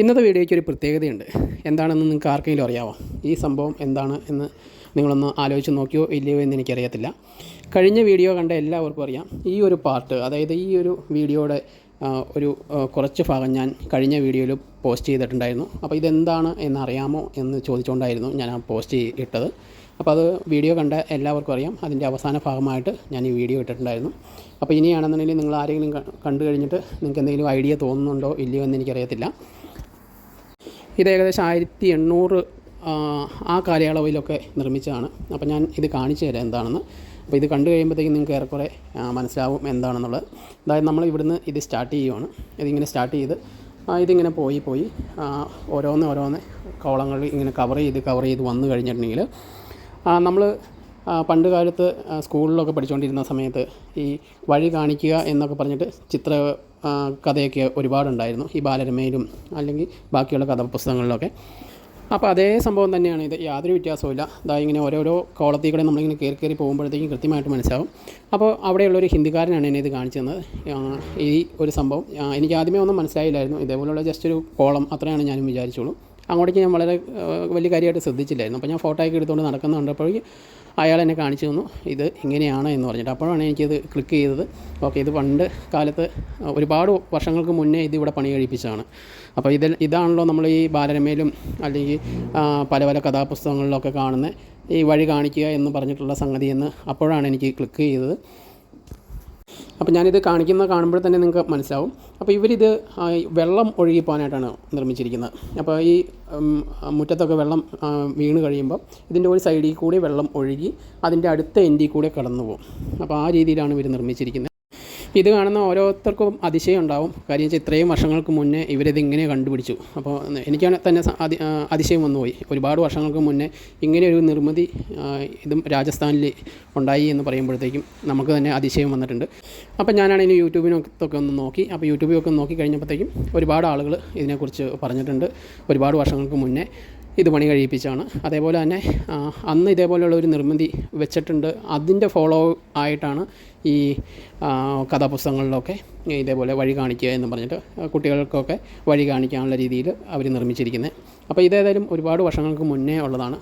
ഇന്നത്തെ വീഡിയോയ്ക്ക് ഒരു പ്രത്യേകതയുണ്ട്. എന്താണെന്ന് നിങ്ങൾക്ക് ആർക്കെങ്കിലും അറിയാമോ ഈ സംഭവം എന്താണ് എന്ന് നിങ്ങളൊന്ന് ആലോചിച്ച് നോക്കിയോ ഇല്ലയോ എന്ന് എനിക്കറിയത്തില്ല. കഴിഞ്ഞ വീഡിയോ കണ്ട എല്ലാവർക്കും അറിയാം. ഈ ഒരു പാർട്ട് അതായത് ഈ ഒരു വീഡിയോയുടെ ഒരു കുറച്ച് ഭാഗം ഞാൻ കഴിഞ്ഞ വീഡിയോയിൽ പോസ്റ്റ് ചെയ്തിട്ടുണ്ടായിരുന്നു. അപ്പോൾ ഇതെന്താണ് എന്നറിയാമോ എന്ന് ചോദിച്ചുകൊണ്ടായിരുന്നു ഞാൻ ആ പോസ്റ്റ് ഇട്ടത്. അപ്പോൾ അത് വീഡിയോ കണ്ട എല്ലാവർക്കും അറിയാം. അതിന്റെ അവസാന ഭാഗമായിട്ട് ഞാൻ ഈ വീഡിയോ ഇട്ടിട്ടുണ്ടായിരുന്നു. അപ്പോൾ ഇനിയാണെന്നുണ്ടെങ്കിൽ നിങ്ങൾ ആരെങ്കിലും കണ്ടു കഴിഞ്ഞിട്ട് നിങ്ങൾക്ക് എന്തെങ്കിലും ഐഡിയ തോന്നുന്നുണ്ടോ ഇല്ലയോ എന്ന് എനിക്കറിയത്തില്ല. ഇത് ഏകദേശം ആയിരത്തി എണ്ണൂറ് ആ കാലയളവിലൊക്കെ നിർമ്മിച്ചതാണ്. അപ്പോൾ ഞാൻ ഇത് കാണിച്ചു തരാം എന്താണെന്ന്. അപ്പോൾ ഇത് കണ്ടു കഴിയുമ്പോഴത്തേക്കും നിങ്ങൾക്ക് ഏറെക്കുറെ മനസ്സിലാവും എന്താണെന്നുള്ളത്. അതായത് നമ്മൾ ഇവിടുന്ന് ഇത് സ്റ്റാർട്ട് ചെയ്യുവാണ്. ഇതിങ്ങനെ സ്റ്റാർട്ട് ചെയ്ത് ഇതിങ്ങനെ പോയി പോയി ഓരോന്ന് ഓരോന്ന് കോളങ്ങൾ ഇങ്ങനെ കവർ ചെയ്ത് കവർ ചെയ്ത് വന്നു കഴിഞ്ഞിട്ടുണ്ടെങ്കിൽ നമ്മൾ പണ്ട് കാലത്ത് സ്കൂളിലൊക്കെ പഠിച്ചുകൊണ്ടിരുന്ന സമയത്ത് ഈ വഴി കാണിക്കുക എന്നൊക്കെ പറഞ്ഞിട്ട് ചിത്ര കഥയൊക്കെ ഒരുപാടുണ്ടായിരുന്നു. ഈ ബാലരമയിലും അല്ലെങ്കിൽ ബാക്കിയുള്ള കഥാപുസ്തകങ്ങളിലൊക്കെ. അപ്പോൾ അതേ സംഭവം തന്നെയാണ്. ഇത് യാതൊരു വ്യത്യാസവുമില്ല. അതായത് ഇങ്ങനെ ഓരോരോ കോളത്തിൽ കൂടെ നമ്മളിങ്ങനെ കയറി കയറി പോകുമ്പോഴത്തേക്കും കൃത്യമായിട്ട് മനസ്സിലാവും. അപ്പോൾ അവിടെയുള്ള ഒരു ഹിന്ദിക്കാരനാണ് എന്നെ ഇത് കാണിച്ചു തന്നത്. ഈ ഒരു സംഭവം എനിക്ക് ആദ്യമേ ഒന്നും മനസ്സിലായില്ലായിരുന്നു. ഇതേപോലെയുള്ള ജസ്റ്റ് ഒരു കോളം അത്രയാണ് ഞാനും വിചാരിച്ചോളൂ അങ്ങോട്ടേക്ക് ഞാൻ വളരെ വലിയ കാര്യമായിട്ട് ശ്രദ്ധിച്ചില്ലായിരുന്നു. അപ്പോൾ ഞാൻ ഫോട്ടോയൊക്കെ എടുത്തുകൊണ്ട് നടക്കുന്ന കണ്ടപ്പോഴേക്കും അയാൾ എന്നെ കാണിച്ചു തന്നു. ഇത് ഇങ്ങനെയാണ് എന്ന് പറഞ്ഞിട്ട്. അപ്പോഴാണ് എനിക്കിത് ക്ലിക്ക് ചെയ്തത്. ഓക്കെ ഇത് പണ്ട് കാലത്ത് ഒരുപാട് വർഷങ്ങൾക്ക് മുന്നേ ഇത് ഇവിടെ പണി കഴിപ്പിച്ചതാണ്. അപ്പോൾ ഇതിൽ ഇതാണല്ലോ നമ്മൾ ഈ ബാലരമയിലും അല്ലെങ്കിൽ പല പല കഥാപുസ്തകങ്ങളിലൊക്കെ കാണുന്ന ഈ വഴി കാണിക്കുക എന്ന് പറഞ്ഞിട്ടുള്ള സംഗതി എന്ന് അപ്പോഴാണ് എനിക്ക് ക്ലിക്ക് ചെയ്തത്. അപ്പോൾ ഞാനിത് കാണിക്കുന്ന കാണുമ്പോൾ തന്നെ നിങ്ങൾക്ക് മനസ്സിലാവും. അപ്പോൾ ഇവരിത് വെള്ളം ഒഴുകി പോകാനായിട്ടാണ് നിർമ്മിച്ചിരിക്കുന്നത്. അപ്പോൾ ഈ മുറ്റത്തൊക്കെ വെള്ളം വീണ് കഴിയുമ്പോൾ ഇതിന്റെ ഒരു സൈഡിൽ കൂടി വെള്ളം ഒഴുകി അതിന്റെ അടുത്ത എൻഡിൽ കൂടെ കടന്നു പോകും അപ്പോൾ ആ രീതിയിലാണ് ഇവർ നിർമ്മിച്ചിരിക്കുന്നത്. ഇത് കാണുന്ന ഓരോരുത്തർക്കും അതിശയം ഉണ്ടാവും. കാര്യം വെച്ചാൽ ഇത്രയും വർഷങ്ങൾക്ക് മുന്നേ ഇവരിത് ഇങ്ങനെ കണ്ടുപിടിച്ചു. അപ്പോൾ എനിക്കാണ് തന്നെ അതി അതിശയം വന്നുപോയി. ഒരുപാട് വർഷങ്ങൾക്ക് മുന്നേ ഇങ്ങനെ ഒരു നിർമ്മിതി ഇതും രാജസ്ഥാനിൽ ഉണ്ടായി എന്ന് പറയുമ്പോഴത്തേക്കും നമുക്ക് തന്നെ അതിശയം വന്നിട്ടുണ്ട്. അപ്പോൾ ഞാനാണെങ്കിൽ യൂട്യൂബിനൊക്കെ ഒന്ന് നോക്കി. അപ്പോൾ യൂട്യൂബിലൊക്കെ നോക്കി കഴിഞ്ഞപ്പോഴത്തേക്കും ഒരുപാട് ആളുകൾ ഇതിനെക്കുറിച്ച് പറഞ്ഞിട്ടുണ്ട്. ഒരുപാട് വർഷങ്ങൾക്ക് മുന്നേ ഇത് പണി കഴിപ്പിച്ചാണ് അതേപോലെ തന്നെ അന്ന് ഇതേപോലെയുള്ള ഒരു നിർമ്മിതി വെച്ചിട്ടുണ്ട്. അതിന്റെ ഫോളോ ആയിട്ടാണ് ഈ കഥാപുസ്തകങ്ങളിലൊക്കെ ഇതേപോലെ വഴി കാണിക്കുക എന്ന് പറഞ്ഞിട്ട് കുട്ടികൾക്കൊക്കെ വഴി കാണിക്കാനുള്ള രീതിയിൽ അവർ നിർമ്മിച്ചിരിക്കുന്നത്. അപ്പോൾ ഇതേതായാലും ഒരുപാട് വർഷങ്ങൾക്ക് മുന്നേ ഉള്ളതാണ്.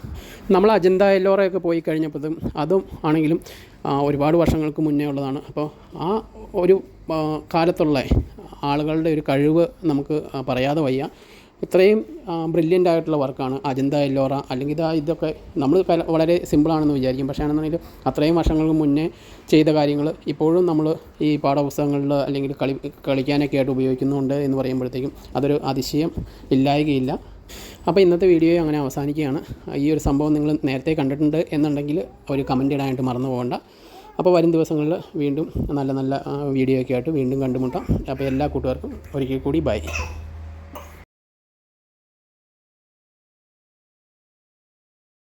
നമ്മൾ അജന്ത എല്ലോറയൊക്കെ പോയി കഴിഞ്ഞപ്പോഴും അതും ആണെങ്കിലും ഒരുപാട് വർഷങ്ങൾക്ക് മുന്നേ ഉള്ളതാണ്. അപ്പോൾ ആ ഒരു കാലത്തുള്ള ആളുകളുടെ ഒരു കഴിവ് നമുക്ക് പറയാതെ വയ്യ. ഇത്രയും ബ്രില്യന്റ് ആയിട്ടുള്ള വർക്കാണ് അജന്ത എല്ലോറ അല്ലെങ്കിൽ ഇതാ ഇതൊക്കെ നമ്മൾ വളരെ സിമ്പിളാണെന്ന് വിചാരിക്കും. പക്ഷേ ആണെന്നുണ്ടെങ്കിൽ അത്രയും വർഷങ്ങൾക്ക് മുന്നേ ചെയ്ത കാര്യങ്ങൾ ഇപ്പോഴും നമ്മൾ ഈ പാഠപുസ്തകങ്ങളിൽ അല്ലെങ്കിൽ കളി കളിക്കാനൊക്കെ ആയിട്ട് ഉപയോഗിക്കുന്നുണ്ട് എന്ന് പറയുമ്പോഴത്തേക്കും അതൊരു അതിശയം ഇല്ലായകയില്ല. അപ്പോൾ ഇന്നത്തെ വീഡിയോ അങ്ങനെ അവസാനിക്കുകയാണ്. ഈ ഒരു സംഭവം നിങ്ങൾ നേരത്തെ കണ്ടിട്ടുണ്ട് എന്നുണ്ടെങ്കിൽ ഒരു കമന്റ് ഇടാനായിട്ട് മറന്നു പോകണ്ട. അപ്പോൾ വരും ദിവസങ്ങളിൽ വീണ്ടും നല്ല നല്ല വീഡിയോ ഒക്കെ ആയിട്ട് വീണ്ടും കണ്ടുമുട്ടാം. അപ്പോൾ എല്ലാ കൂട്ടുകാർക്കും ഒരിക്കൽ കൂടി ബൈ